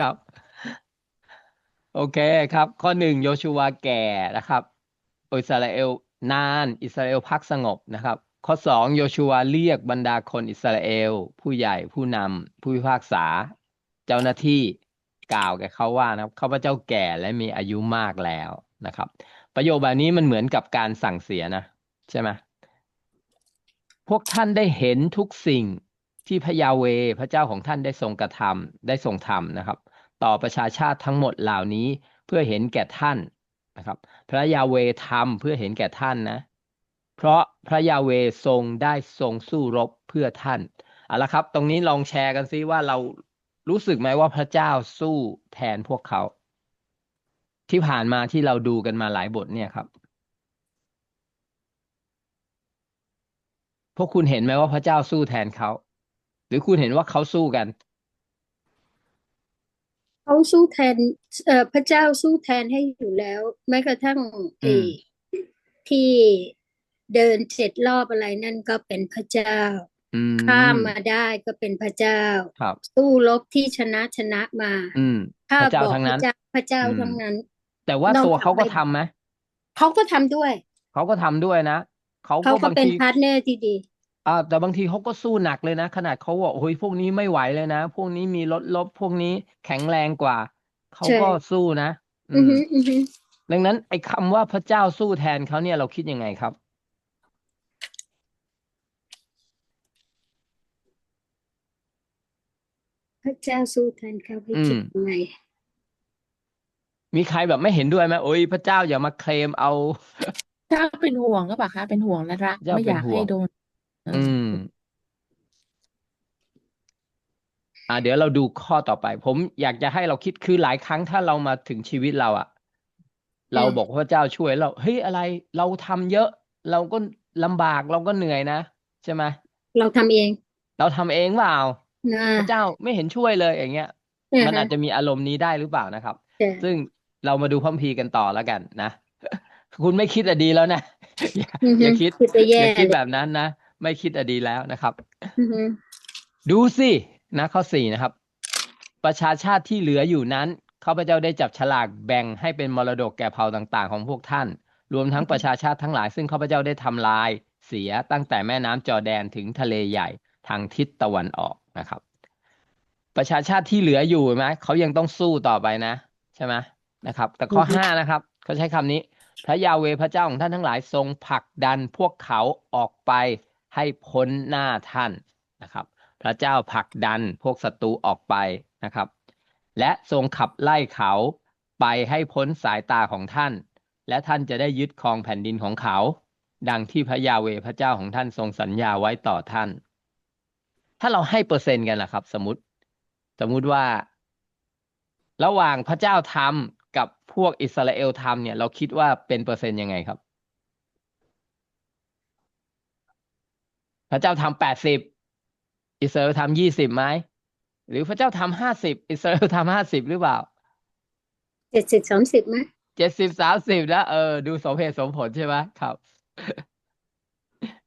ครับ โอเคครับ ข้อหนึ่งโยชูวาแก่นะครับอิสราเอลนาน อิสราเอลพักสงบนะครับ ข้อสองโยชูวาเรียกบรรดาคนอิสราเอล ผู้ใหญ่ผู้นำผู้พิพากษา เจ้าหน้าที่กล่าวแก่เขาว่านะครับข้าพเจ้าแก่และมีอายุมากแล้วนะครับ ประโยคแบบนี้มันเหมือนกับการสั่งเสียนะใช่ไหมพวกท่านได้เห็นทุกสิ่งที่พระยาเวพระเจ้าของท่านได้ทรงกระทำได้ทรงทำนะครับ ต่อประชาชาติทั้งหมดเหล่านี้เพื่อเห็นแก่ท่านนะครับ พระยาเวทำเพื่อเห็นแก่ท่านนะ เพราะพระยาเวทรงได้ทรงสู้รบเพื่อท่านเอาละครับ ตรงนี้ลองแชร์กันซิว่าเรารู้สึกไหมว่าพระเจ้าสู้แทนพวกเขา ที่ผ่านมาที่เราดูกันมาหลายบทเนี่ยครับ พวกคุณเห็นไหมว่าพระเจ้าสู้แทนเขา หรือคุณเห็นว่าเขาสู้กัน เขาสู้แทนเอ่อพระเจ้าสู้แทนให้อยู่แล้ว แม้กระทั่งอืไอ้มที่เดินเจ็ดรอบอะไรนั่นก็เป็นพระเจ้าอืมข้ามมาได้ก็เป็นพระเจ้าครับสู้รบที่ชนะชนะมาอืมถ้าพระเจ้าบอกทั้งพนั้ระนเจ้าพระเจ้าอืมทั้งนั้น แต่ว่าน้องตัวเขาทำก็ไปทำไหมเขาก็ทำด้วย เขาก็ทำด้วยนะเขาเขาก็ก็บางเป็นทีพาร์ทเนอร์ที่ดี อ่าแต่บางทีเขาก็สู้หนักเลยนะ ขนาดเขาบอกโอ้ยพวกนี้ไม่ไหวเลยนะ พวกนี้มีรถลบพวกนี้แข็งแรงกว่า เขาใช่ก็สู้นะ อือือมฮึอือฮึดังนั้นไอ้คำว่าพระเจ้าสู้แทนเขาเนี่ยเราคิดยังไงครับ พระเจ้าสู้แทนเขาให้อืคิดมยังไง มีใครแบบไม่เห็นด้วยไหมโอ้ยพระเจ้าอย่ามาเคลมเอาเจ้าเป็นห่วงก็ปล่ะคะ เป็นห่วงและรักเจ้าไม่เป็อนยากห่วให้ง โดนเออือมอ่าเดี๋ยวเราดูข้อต่อไป ผมอยากจะให้เราคิดคือหลายครั้งถ้าเรามาถึงชีวิตเราอะเราอืมบอกว่าพระเจ้าช่วยเราเฮ้ยอะไร เราทำเยอะ เราก็ลำบากเราก็เหนื่อยนะใช่ไหมเราทำเองเราทำเองเปล่า นะพระเจ้าไม่เห็นช่วยเลยอย่างเงี้ยอ่ามันฮะอาจจะมีอารมณ์นี้ได้หรือเปล่านะครับใช่ซึ่งเรามาดูพระคัมภีร์กันต่อแล้วกันนะ คุณไม่คิดอะดีแล้วนะ อย่าอืออฮึย่าคิด คิดไปอแย่ย่าคิดเลยแบบนั้นนะ ไม่คิดอะดีแล้วนะครับอือฮึดูสินะข้อสี่นะครับ ประชาชาติที่เหลืออยู่นั้นข้าพเจ้าได้จับฉลากแบ่งให้เป็นมรดกแก่เผ่าต่างๆ ของพวกท่าน รวมทั้งประชาชาติทั้งหลาย ซึ่งข้าพเจ้าได้ทำลายเสียตั้งแต่แม่น้ำจอร์แดนถึงทะเลใหญ่ทางทิศตะวันออกนะครับ ประชาชาติที่เหลืออยู่ไหมเขายังต้องสู้ต่อไปนะ ใช่ไหมนะครับ แต่ข้ออือฮึห้านะครับเขาใช้คำนี้ พระยาเวห์พระเจ้าของท่านทั้งหลายทรงผลักดันพวกเขาออกไป ให้พ้นหน้าท่านนะครับ พระเจ้าผลักดันพวกศัตรูออกไปนะครับ และทรงขับไล่เขาไปให้พ้นสายตาของท่าน และท่านจะได้ยึดครองแผ่นดินของเขา ดังที่พระยาเวพระเจ้าของท่านทรงสัญญาไว้ต่อท่าน ถ้าเราให้เปอร์เซ็นต์กันล่ะครับ สมมติ สมมุติว่า ระหว่างพระเจ้าทำกับพวกอิสราเอลทำเนี่ย เราคิดว่าเป็นเปอร์เซ็นต์ยังไงครับ พระเจ้าทำแปดสิบอิสราเอลทำยี่สิบไหมหรือพระเจ้าทำห้าสิบอิสราเอลทำห้าสิบหรือเปล่าเจ็ดสิบสามสิบไหมเจ็ดสิบสามสิบนะเออดูสมเหตุสมผลใช่ไหมครับ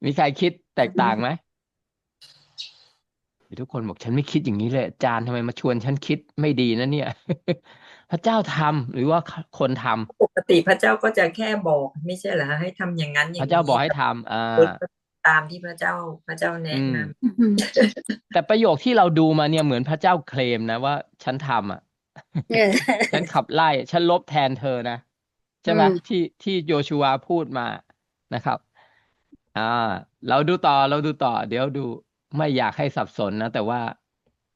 มีใครคิดแตกต่างไหมทุกคนบอกฉันไม่คิดอย่างนี้เลยอาจารย์ทำไมมาชวนฉันคิดไม่ดีนะเนี่ย พระเจ้าทำหรือว่าคนทำปกติพระเจ้าก็จะแค่บอก ไม่ใช่เหรอให้ทำอย่างนั้นอพย่างระเจ้าบอกให้นี้ทำอ่า ตามที่พระเจ้าพระเจ้าแนะอืมนอือฮึแต่ประโยคที่เราดูมาเนี่ยเหมือนพระเจ้าเคลมนะว่า ฉันทำอะเออฉันขับไล่ฉันลบแทนเธอนะใช่ไหมอืมที่ที่โยชูวาพูดมานะครับ อ่า เราดูต่อเราดูต่อ เดี๋ยวดูไม่อยากให้สับสนนะ แต่ว่า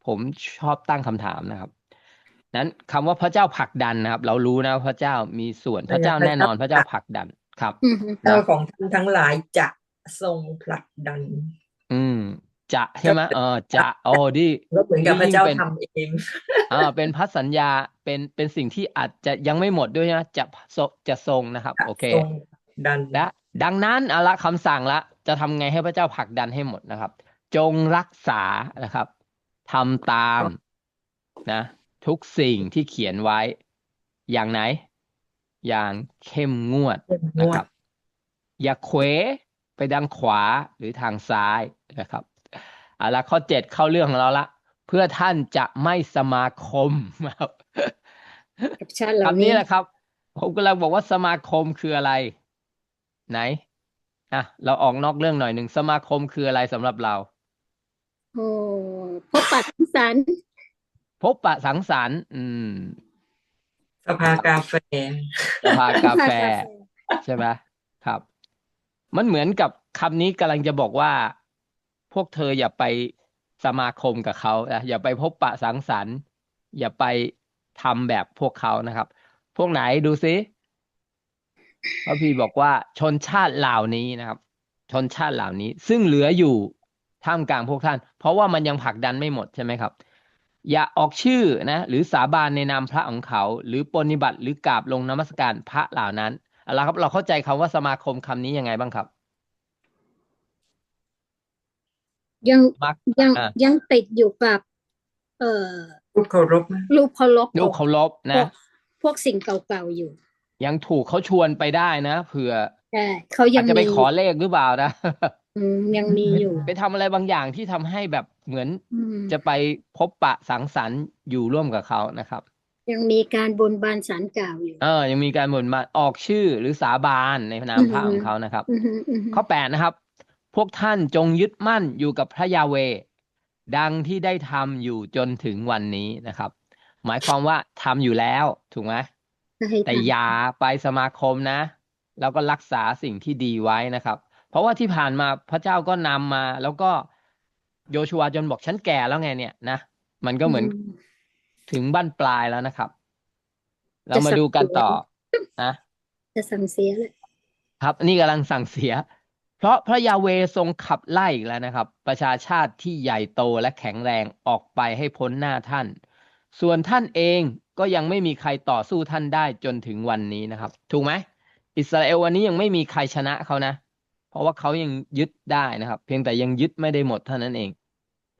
ผมชอบตั้งคำถามนะครับ นั้นคำว่าพระเจ้าผลักดันนะครับ เรารู้นะว่าพระเจ้ามีส่วนพระเจ้าแน่นอนพระเจ้าผลักดันครับอือฮึำเจ้าของท่านทั้งหลายจะ ทรงผลักดัน อืม จะใช่ไหมเออจะโอ้ดีก็เหมือนกับพระเจ้ายิ่งเป็นทำเองอ่าเป็นพันธสัญญาเป็นเป็นสิ่งที่อาจจะยังไม่หมดด้วยนะจะทรงจะทรงนะครับจะโอเคทรงดันและดังนั้นเอาละคำสั่งละจะทำไงให้พระเจ้าผลักดันให้หมดนะครับ จงรักษานะครับทำตามนะ ทุกสิ่งที่เขียนไว้ อย่างไหน อย่างเข้มงวดเข้มงนะวคดรับ อย่าเขว ไปทางขวาหรือทางซ้ายนะครับเอาละข้อเจ็ดเข้าเรื่องของเราละ เพื่อท่านจะไม่สมาคมครับกับชาติเหล่าคำนี้นี้แหละครับ ผมกำลังบอกว่าสมาคมคืออะไร ไหนอะเราออกนอกเรื่องหน่อยหนึ่งสมาคมคืออะไรสำหรับเราโอ้พบปะสังสรรค์พบปะสังสรรค์อืม สภากาแฟสภากาแฟ ใช่ไหมครับ มันเหมือนกับคำนี้กำลังจะบอกว่า พวกเธออย่าไปสมาคมกับเขาอย่าไปพบปะสังสรรค์ อย่าไปทำแบบพวกเขานะครับ พวกไหนดูซิพระพีบอกว่าชนชาติเหล่านี้นะครับ ชนชาติเหล่านี้ ซึ่งเหลืออยู่ท่ามกลางพวกท่าน เพราะว่ามันยังผลักดันไม่หมดใช่ไหมครับ อย่าออกชื่อนะ หรือสาบานในนามพระของเขา หรือปฏิบัติหรือกราบลงนมัสการพระเหล่านั้น เอาละครับเราเข้าใจคำว่าสมาคมคำนี้ยังไงบ้างครับ ยังมักยังอะยังติดอยู่กับ เอ่อพูดเคารพนะรูปเคารพลูกเคารพพนะวกพวกสิ่งเก่าๆอยู่ ยังถูกเขาชวนไปได้นะเผื่อใช่เขายัอางจจะไปมีขอเลขหรือเปล่านะอืมยังมีอยู่ ไปทำอะไรบางอย่างที่ทำให้แบบเหมือนอืมจะไปพบปะสังสรรค์อยู่ร่วมกับเขานะครับ ยังมีการบนบานสารกล่าวอยู่เออ ยังมีการบ่นมาออกชื่อหรือสาบานในนามพระของเขานะครับอือฮึอือฮึข้อแปดนะครับ พวกท่านจงยึดมั่นอยู่กับพระยาเวห์ดังที่ได้ทำอยู่จนถึงวันนี้นะครับ หมายความว่าทำอยู่แล้วถูกไหมก็ให้แต่ทำอย่าไปสมาคมนะ แล้วก็รักษาสิ่งที่ดีไว้นะครับ เพราะว่าที่ผ่านมาพระเจ้าก็นำมา แล้วก็โยชัวจนบอกฉันแก่แล้วไงเนี่ยนะมันก็เหมือน ถึงบั้นปลายแล้วนะครับ เรามาดูกันต่อนะจะสั่งเสียเลยครับ นี่กำลังสั่งเสีย เพราะพระยาเวห์ทรงขับไล่อีกแล้วนะครับ ประชาชาติที่ใหญ่โตและแข็งแรงออกไปให้พ้นหน้าท่าน ส่วนท่านเองก็ยังไม่มีใครต่อสู้ท่านได้จนถึงวันนี้นะครับ ถูกไหมอิสราเอลวันนี้ยังไม่มีใครชนะเขานะ เพราะว่าเขายังยึดได้นะครับ เพียงแต่ยังยึดไม่ได้หมดเท่านั้นเอง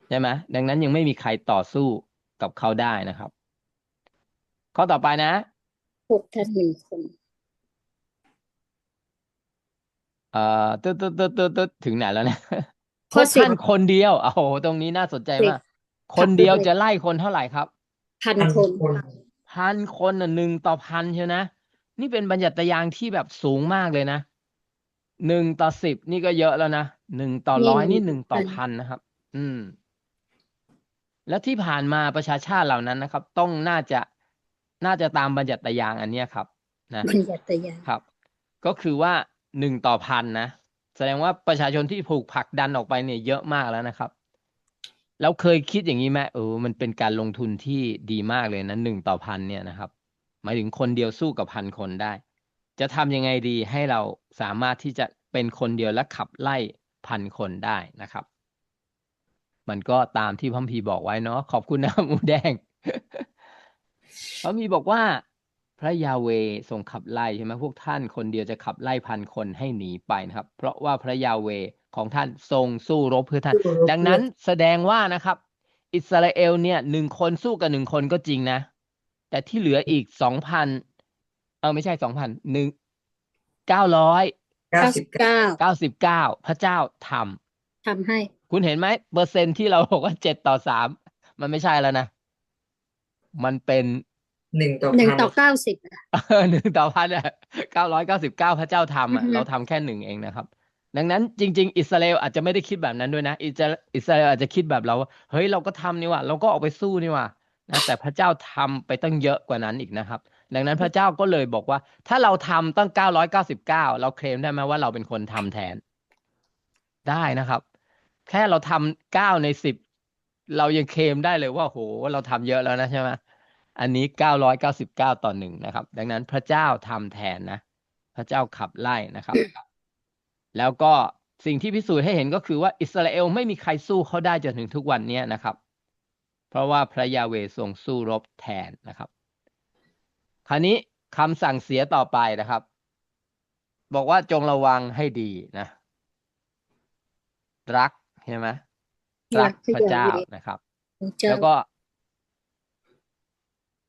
ใช่ไหมดังนั้นยังไม่มีใครต่อสู้ กับเขาได้นะครับ ข้อต่อไปนะพวกท่านหนึ่งคนเอ่อตึ๊ดตึ๊ดตึ๊ดตึ๊ดตึ๊ดถึงไหนแล้วเนี่ยพข้อวกสิบ ท่านคนเดียวโอ้โหตรงนี้น่าสนใจสิบมากคนเดียวขับไปเลยจะไล่คนเท่าไหร่ครับ พันพันคนคน พันคนน่ะหนึ่งต่อพันเชียวนะ นี่เป็นบัญญัติยางที่แบบสูงมากเลยนะหนึ่งต่อสิบนี่ก็เยอะแล้วนะหนึ่งต่อร้อยนี่หนึ่งต่อพันนะครับ อืม แล้วที่ผ่านมาประชาชาติเหล่านั้นนะครับ ต้องน่าจะน่าจะตามบัญญัติยางอันเนี้ยครับ นะบัญญัติยาครับ ก็คือว่าหนึ่งต่อพันนะแสดงว่าประชาชนที่ถูกผลักดันออกไปเนี่ยเยอะมากแล้วนะครับเราเคยคิดอย่างนี้ไหมเออมันเป็นการลงทุนที่ดีมากเลยนะหนึ่งต่อพันเนี่ยนะครับ หมายถึงคนเดียวสู้กับพันคนได้ จะทำยังไงดีให้เราสามารถที่จะเป็นคนเดียวและขับไล่พันคนได้นะครับ มันก็ตามที่พระคัมภีร์บอกไว้เนาะขอบคุณนะหมูแดงพระคัมภีร์บอกว่า พระยาเวห์ทรงขับไล่ใช่ไหมพวกท่านคนเดียวจะขับไล่พันคนให้หนีไปนะครับ เพราะว่าพระยาเวห์ของท่านทรงสู้รบเพื่อท่านสู้รบดังนั้นแสดงว่านะครับ อิสราเอลเนี่ยหนึ่งคนสู้กับหนึ่งคนก็จริงนะ แต่ที่เหลืออีกสองพันเออไม่ใช่สองพันหนึ่งเก้าร้อยเก้าเก้าสิสิบบเก้าเก้าเก้าสิบเก้าพระเจ้าทำทำให้ คุณเห็นไหมเปอร์เซ็นต์ที่เราบอกว่าเจ็ดต่อสามมันไม่ใช่แล้วนะ มันเป็นหนึ่งต่อหนึ่งพันต่อเก้าสิบอะเออหนึ่งต่อพันอะเก้าร้อยเก้าสิบเก้าพระเจ้าทำอะอือฮึ เราทำแค่หนึ่งเองนะครับ ดังนั้นจริง ๆ อิสราเอลอาจจะไม่ได้คิดแบบนั้นด้วยนะอิสราอิสราเอลอาจจะคิดแบบเราว่าเฮ้ยเราก็ทำนี่หว่า เราก็ออกไปสู้นี่หว่านะแต่พระเจ้าทำไปตั้งเยอะกว่านั้นอีกนะครับ ดังนั้นพระเจ้าก็เลยบอกว่า ถ้าเราทำตั้งเก้าร้อยเก้าสิบเก้าเราเคลมได้ไหมว่าเราเป็นคนทำแทน ได้นะครับ แค่เราทำเก้าในสิบเรายังเคลมได้เลยว่าโหเราทำเยอะแล้วนะใช่ไหมอันนี้เก้าร้อยเก้าสิบเก้าต่อหนึ่งนะครับ ดังนั้นพระเจ้าทำแทนนะ พระเจ้าขับไล่นะครับ แล้วก็สิ่งที่พิสูจน์ให้เห็นก็คือว่าอิสราเอลไม่มีใครสู้เขาได้จนถึงทุกวันเนี้ยนะครับ เพราะว่าพระยาเวห์ทรงสู้รบแทนนะครับ คราวนี้คำสั่งเสียต่อไปนะครับ บอกว่าจงระวังให้ดีนะ รัก ใช่ไหมรักพระเจ้านะครับของเจ้าแล้วก็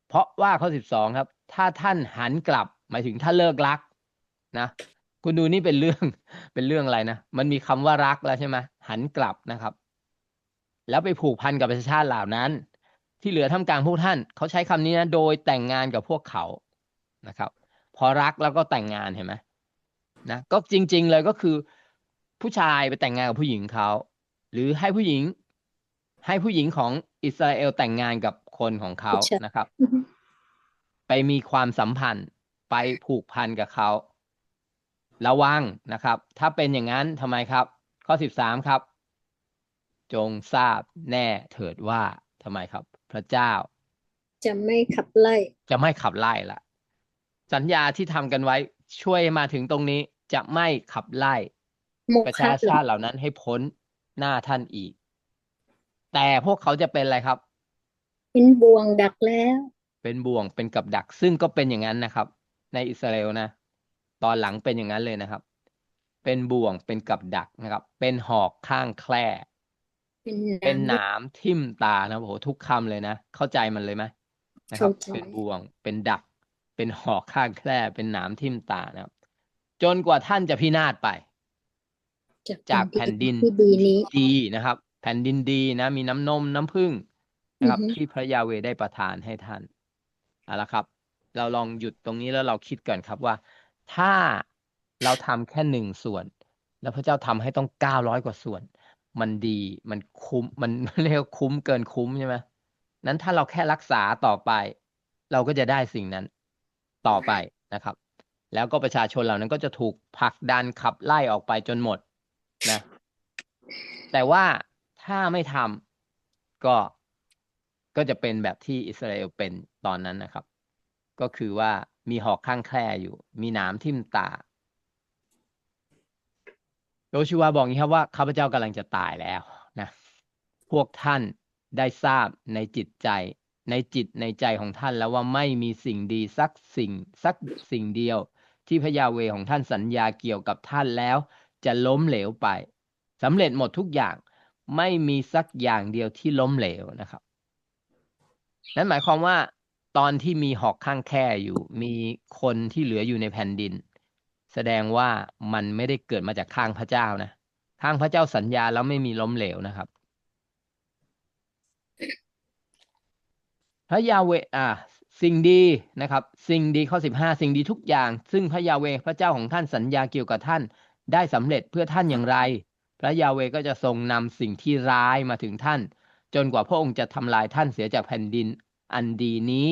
เพราะว่าข้อสิบสองครับ ถ้าท่านหันกลับ หมายถึงถ้าเลิกรัก นะคุณดูนี่เป็นเรื่องเป็นเรื่องอะไรนะมันมีคำว่ารักแล้วใช่ไหมหันกลับนะครับ แล้วไปผูกพันกับประชาชาติเหล่านั้น ที่เหลือท่ามกลางพวกท่าน เขาใช้คำนี้นะโดยแต่งงานกับพวกเขานะครับ พอรักแล้วก็แต่งงานเห็นไหมนะก็จริง ๆ เลยก็คือ ผู้ชายไปแต่งงานกับผู้หญิงเขา หรือให้ผู้หญิง ให้ผู้หญิงของอิสราเอลแต่งงานกับคนของเขาผู้ชายนะครับอือฮึไปมีความสัมพันธ์ไปผูกพันกับเขา ระวังนะครับ ถ้าเป็นอย่างนั้นทำไมครับ ข้อสิบสามครับ จงทราบแน่เถิดว่าทำไมครับ พระเจ้า จะไม่ขับไล่ จะไม่ขับไล่ละสัญญาที่ทำกันไว้ช่วยมาถึงตรงนี้จะไม่ขับไล่โมประฆะชาหรือชาติเหล่านั้นให้พ้น หน้าท่านอีก แต่พวกเขาจะเป็นอะไรครับ เป็นบ่วงดักแล้ว เป็นบ่วงเป็นกับดัก ซึ่งก็เป็นอย่างนั้นนะครับ ในอิสราเอลนะ ตอนหลังเป็นอย่างนั้นเลยนะครับ เป็นบ่วงเป็นกับดักนะครับ เป็นหอกข้างแคร่เป็นเป็นหน้นามทิ่มตานะโอ้โหทุกคำเลยนะ เข้าใจมันเลยไหมนะครับเข้าใจเป็นบ่วงเป็นดัก เป็นหอกข้างแคร่เป็นหนามทิ่มตานะครับ จนกว่าท่านจะพินาศไปำ จากแผ่นดินที่ดีนี้ดีนะครับ แผ่นดินดีนะ มีน้ำนมน้ำผึ้งนะครับอือฮึที่พระยาเวห์ได้ประทานให้ท่านเอาละครับ เราลองหยุดตรงนี้แล้วเราคิดก่อนครับว่า ถ้าเราทำแค่หนึ่งส่วน แล้วพระเจ้าทำให้ต้องเก้าร้อยกว่าส่วน มันดีมันคุ้มมันเรียกว่าคุ้มเกินคุ้มใช่ไหมนั้นถ้าเราแค่รักษาต่อไป เราก็จะได้สิ่งนั้นต่อไปนะครับ แล้วก็ประชาชนเหล่านั้นก็จะถูกผลักดันขับไล่ออกไปจนหมด นะแต่ว่าถ้าไม่ทำก็ก็จะเป็นแบบที่อิสราเอลเป็นตอนนั้นนะครับ ก็คือว่ามีหอกข้างแคร่อยู่ มีหนามทิ่มตาโยชูวาบอกงนี้ครับว่าข้าพเจ้ากำลังจะตายแล้วนะพวกท่านได้ทราบในจิตใจ ในจิตในใจของท่านแล้วว่าไม่มีสิ่งดีสักสิ่งสักสิ่งเดียว ที่พระยาเวของท่านสัญญาเกี่ยวกับท่านแล้ว จะล้มเหลวไปสำเร็จหมดทุกอย่างไม่มีสักอย่างเดียวที่ล้มเหลวนะครับ นั่นหมายความว่า ตอนที่มีหอกข้างแค่อยู่ มีคนที่เหลืออยู่ในแผ่นดิน แสดงว่ามันไม่ได้เกิดมาจากข้างพระเจ้านะข้างพระเจ้าสัญญาแล้วไม่มีล้มเหลวนะครับ พระยาเวอ่าสิ่งดีนะครับ สิ่งดีข้อสิบห้าสิ่งดีทุกอย่าง ซึ่งพระยาเวพระเจ้าของท่านสัญญาเกี่ยวกับท่าน ได้สำเร็จเพื่อท่านอย่างไร พระยาเวก็จะทรงนำสิ่งที่ร้ายมาถึงท่าน จนกว่าพระองค์จะทำลายท่านเสียจากแผ่นดินอันดีนี้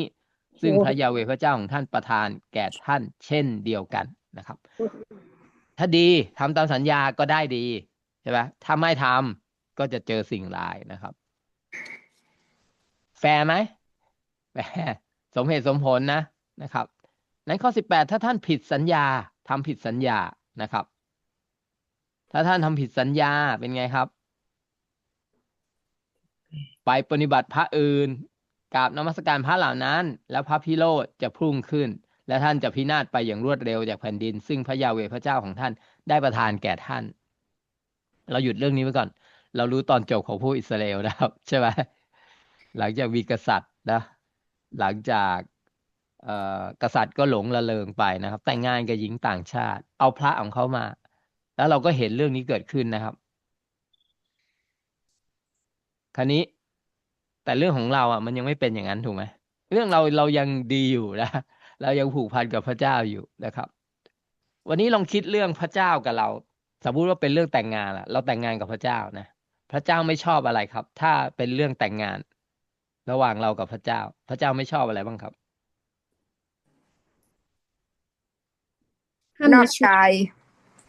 ซึ่งพระยาเวพระเจ้าของท่านประทานแก่ท่านเช่นเดียวกันนะครับ ถ้าดีทำตามสัญญาก็ได้ดีใช่ไหมถ้าไม่ทำก็จะเจอสิ่งร้ายนะครับ แฟร์ไหมแฟร์สมเหตุสมผลนะนะครับในข้อสิบแปดถ้าท่านผิดสัญญาทำผิดสัญญานะครับ ถ้าท่านทำผิดสัญญาเป็นไงครับ ไปปฏิบัติพระอื่นกราบนมัสการพระเหล่านั้น แล้วพระพิโรธจะพุ่งขึ้น และท่านจะพินาศไปอย่างรวดเร็วจากแผ่นดิน ซึ่งพระยาเวพระเจ้าของท่านได้ประทานแก่ท่าน เราหยุดเรื่องนี้ไว้ก่อน เรารู้ตอนจบของผู้อิสราเอลนะครับ ใช่ไหมหลังจากมีกษัตริย์นะ หลังจากเอ่อกษัตริย์ก็หลงละเลงไปนะครับ แต่งงานกับหญิงต่างชาติ เอาพระของเขามา แล้วเราก็เห็นเรื่องนี้เกิดขึ้นนะครับ คราวนี้ แต่เรื่องของเราอะ มันยังไม่เป็นอย่างนั้นถูกไหมเรื่องเราเรายังดีอยู่นะเรายังผูกพันกับพระเจ้าอยู่นะครับ วันนี้ลองคิดเรื่องพระเจ้ากับเรา สมมติว่าเป็นเรื่องแต่งงานล่ะ เราแต่งงานกับพระเจ้านะพระเจ้าไม่ชอบอะไรครับ ถ้าเป็นเรื่องแต่งงาน ระหว่างเรากับพระเจ้า พระเจ้าไม่ชอบอะไรบ้างครับห้ามนอกใจ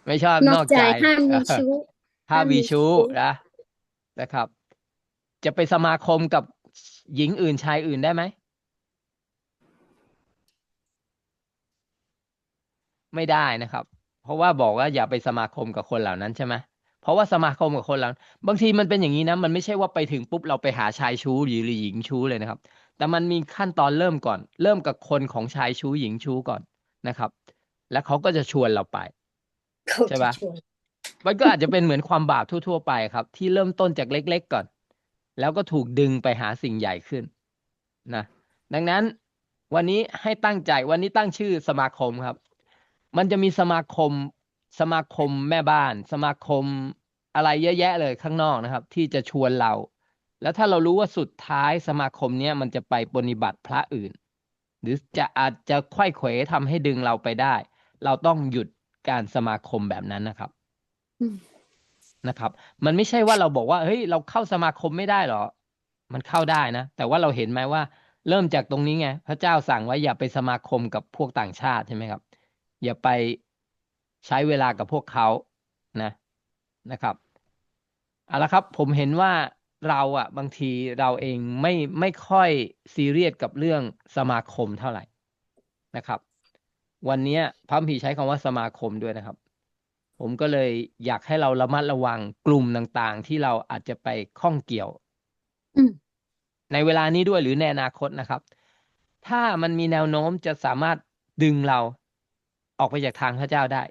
ไม่ชอบนนออกกใจใจห้ามมีเออชู้ถ้าห้ามมีมีชู้ชู้นะนะครับ จะไปสมาคมกับหญิงอื่นชายอื่นได้ไหม ไม่ได้นะครับ เพราะว่าบอกว่าอย่าไปสมาคมกับคนเหล่านั้นใช่ไหมเพราะว่าสมาคมกับคนเหล่านั้นบางทีมันเป็นอย่างนี้นะ มันไม่ใช่ว่าไปถึงปุ๊บเราไปหาชายชู้หรือหรือหญิงชู้เลยนะครับ แต่มันมีขั้นตอนเริ่มก่อน เริ่มกับคนของชายชู้หญิงชู้ก่อนนะครับ แล้วเขาก็จะชวนเราไปเขา ใช่ปะมันก็อาจจะเป็นเหมือนความบาปทั่ว ๆ ไปครับ ที่เริ่มต้นจากเล็ก ๆ ก่อน แล้วก็ถูกดึงไปหาสิ่งใหญ่ขึ้นนะดังนั้นวันนี้ให้ตั้งใจวันนี้ตั้งชื่อสมาคมครับ มันจะมีสมาคมสมาคมแม่บ้าน สมาคมอะไรเยอะแยะเลยข้างนอกนะครับ ที่จะชวนเรา แล้วถ้าเรารู้ว่าสุดท้ายสมาคมเนี้ยมันจะไปปฏิบัติพระอื่น หรือจะอาจจะไขว้เขวทำให้ดึงเราไปได้ เราต้องหยุด การสมาคมแบบนั้นนะครับอืมนะครับ มันไม่ใช่ว่าเราบอกว่าเฮ้ยเราเข้าสมาคมไม่ได้หรอ มันเข้าได้นะ แต่ว่าเราเห็นไหมว่า เริ่มจากตรงนี้ไง พระเจ้าสั่งไว้อย่าไปสมาคมกับพวกต่างชาติใช่ไหมครับ อย่าไปใช้เวลากับพวกเขานะนะครับเอาละครับ ผมเห็นว่าเราอะบางทีเราเองไม่ไม่ค่อยซีเรียสกับเรื่องสมาคมเท่าไหร่นะครับ วันเนี้ยพระคัมภีร์ใช้คำว่าสมาคมด้วยนะครับ ผมก็เลยอยากให้เราระมัดระวังกลุ่มต่างๆ ที่เราอาจจะไปข้องเกี่ยวอืมในเวลานี้ด้วยหรือในอนาคตนะครับ ถ้ามันมีแนวโน้มจะสามารถดึงเราออกไปจากทางพระเจ้าได้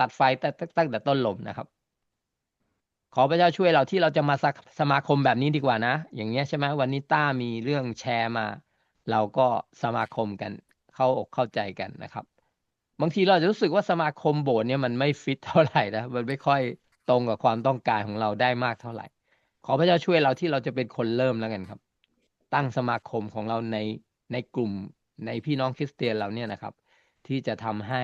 ตัดไฟตั้งตั้งตั้งแต่ต้นลมนะครับ ขอพระเจ้าช่วยเราที่เราจะมาสสมาคมแบบนี้ดีกว่านะ อย่างเงี้ยใช่ไหมวันนี้ต้ามีเรื่องแชร์มา เราก็สมาคมกัน เข้าอกเข้าใจกันนะครับ บางทีเราจะรู้สึกว่าสมาคมโบสถ์เนี่ยมันไม่ฟิตเท่าไหร่นะมันไม่ค่อยตรงกับความต้องการของเราได้มากเท่าไหร่ ขอพระเจ้าช่วยเราที่เราจะเป็นคนเริ่มแล้วกันครับ ตั้งสมาคมของเราในในกลุ่มในพี่น้องคริสเตียนเราเนี่ยนะครับ ที่จะทำให้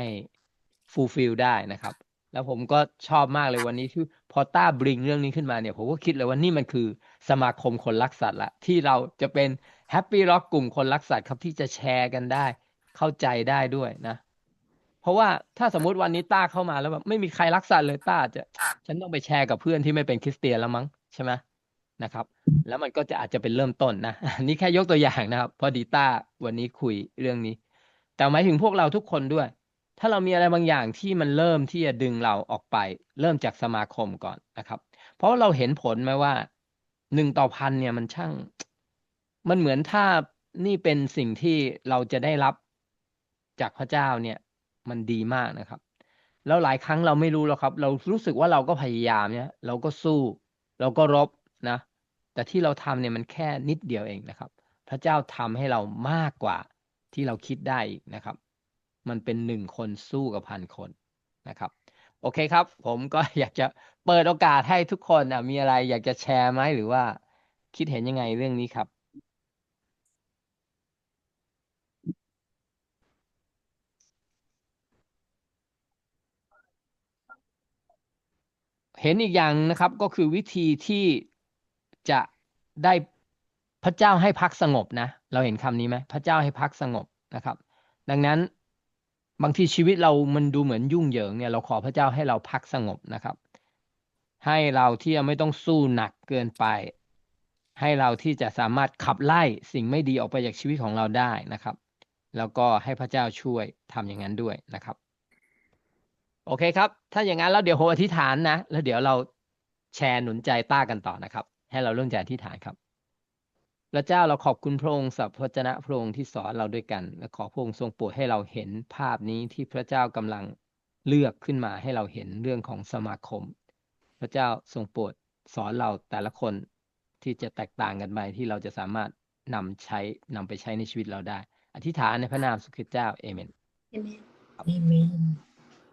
ฟูลฟิลได้นะครับ แล้วผมก็ชอบมากเลยวันนี้ที่พอต้าบริงเรื่องนี้ขึ้นมาเนี่ยผมก็คิดเลยว่านี่มันคือสมาคมคนรักสัตว์ละที่เราจะเป็นแฮปปี้ร็อกกลุ่มคนรักสัตว์ครับที่จะแชร์กันได้ เข้าใจได้ด้วยนะ เพราะว่าถ้าสมมุติวันนี้ต้าเข้ามาแล้วแบบไม่มีใครรักสัตว์เลยต้าจะ ฉันต้องไปแชร์กับเพื่อนที่ไม่เป็นคริสเตียนแล้วมั้งใช่ไหมนะครับ แล้วมันก็จะอาจจะเป็นเริ่มต้นนะนนี้แค่ยกตัวอย่างนะครับ พอดีต้าวันนี้คุยเรื่องนี้ แต่หมายถึงพวกเราทุกคนด้วย ถ้าเรามีอะไรบางอย่างที่มันเริ่มที่จะดึงเราออกไป เริ่มจากสมาคมก่อนนะครับ เพราะเราเห็นผลไหมว่าหนึ่งต่อพันเนี่ยมันช่าง มันเหมือนถ้านี่เป็นสิ่งที่เราจะได้รับ จากพระเจ้าเนี่ย มันดีมากนะครับ แล้วหลายครั้งเราไม่รู้หรอกครับ เรารู้สึกว่าเราก็พยายามเนี่ย เราก็สู้ เราก็รบนะ แต่ที่เราทำเนี่ยมันแค่นิดเดียวเองนะครับ พระเจ้าทำให้เรามากกว่าที่เราคิดได้อีกนะครับ มันเป็นหนึ่งคนสู้กับพันคนนะครับ โอเคครับ ผมก็อยากจะเปิดโอกาสให้ทุกคนอะมีอะไรอยากจะแชร์ไหมหรือว่าคิดเห็นยังไงเรื่องนี้ครับ เห็นอีกอย่างนะครับก็คือวิธีที่จะได้พระเจ้าให้พักสงบนะ เราเห็นคำนี้ไหมพระเจ้าให้พักสงบนะครับ ดังนั้นบางทีชีวิตเรามันดูเหมือนยุ่งเหยิงเนี่ยเราขอพระเจ้าให้เราพักสงบนะครับ ให้เราที่จะไม่ต้องสู้หนักเกินไป ให้เราที่จะสามารถขับไล่สิ่งไม่ดีออกไปจากชีวิตของเราได้นะครับ แล้วก็ให้พระเจ้าช่วยทำอย่างนั้นด้วยนะครับ โอเคครับ ถ้าอย่างนั้นแล้วเดี๋ยวผมอธิษฐานนะ แล้วเดี๋ยวเราแชร์หนุนใจต้ากันต่อนะครับ ให้เราเริ่มจากอธิษฐานครับ พระเจ้าเราขอบคุณพระองค์สัพพระเจนะพระองค์ที่สอนเราด้วยกัน และขอพระองค์ทรงโปรดให้เราเห็นภาพนี้ที่พระเจ้ากำลังเลือกขึ้นมาให้เราเห็นเรื่องของสมาคม พระเจ้าทรงโปรดสอนเราแต่ละคนที่จะแตกต่างกันไปที่เราจะสามารถนำใช้นำไปใช้ในชีวิตเราได้ อธิษฐานในพระนามสุดคริสต์เจ้าเอเมนใช่ไหม Amen